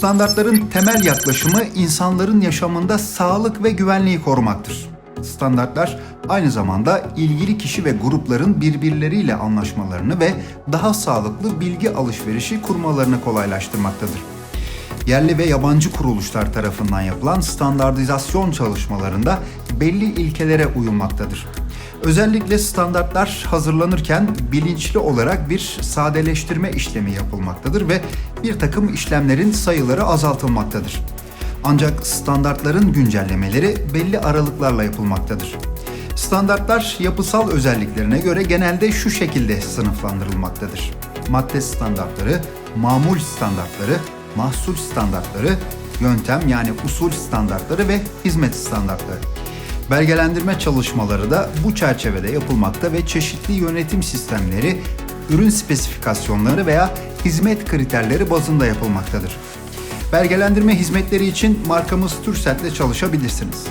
Standartların temel yaklaşımı insanların yaşamında sağlık ve güvenliği korumaktır. Standartlar aynı zamanda ilgili kişi ve grupların birbirleriyle anlaşmalarını ve daha sağlıklı bilgi alışverişi kurmalarını kolaylaştırmaktadır. Yerli ve yabancı kuruluşlar tarafından yapılan standartizasyon çalışmalarında belli ilkelere uyulmaktadır. Özellikle standartlar hazırlanırken bilinçli olarak bir sadeleştirme işlemi yapılmaktadır ve bir takım işlemlerin sayıları azaltılmaktadır. Ancak standartların güncellemeleri belli aralıklarla yapılmaktadır. Standartlar yapısal özelliklerine göre genelde şu şekilde sınıflandırılmaktadır. Madde standartları, mamul standartları, mahsul standartları, yöntem yani usul standartları ve hizmet standartları. Belgelendirme çalışmaları da bu çerçevede yapılmakta ve çeşitli yönetim sistemleri, ürün spesifikasyonları veya hizmet kriterleri bazında yapılmaktadır. Belgelendirme hizmetleri için markamız Tursel'le çalışabilirsiniz.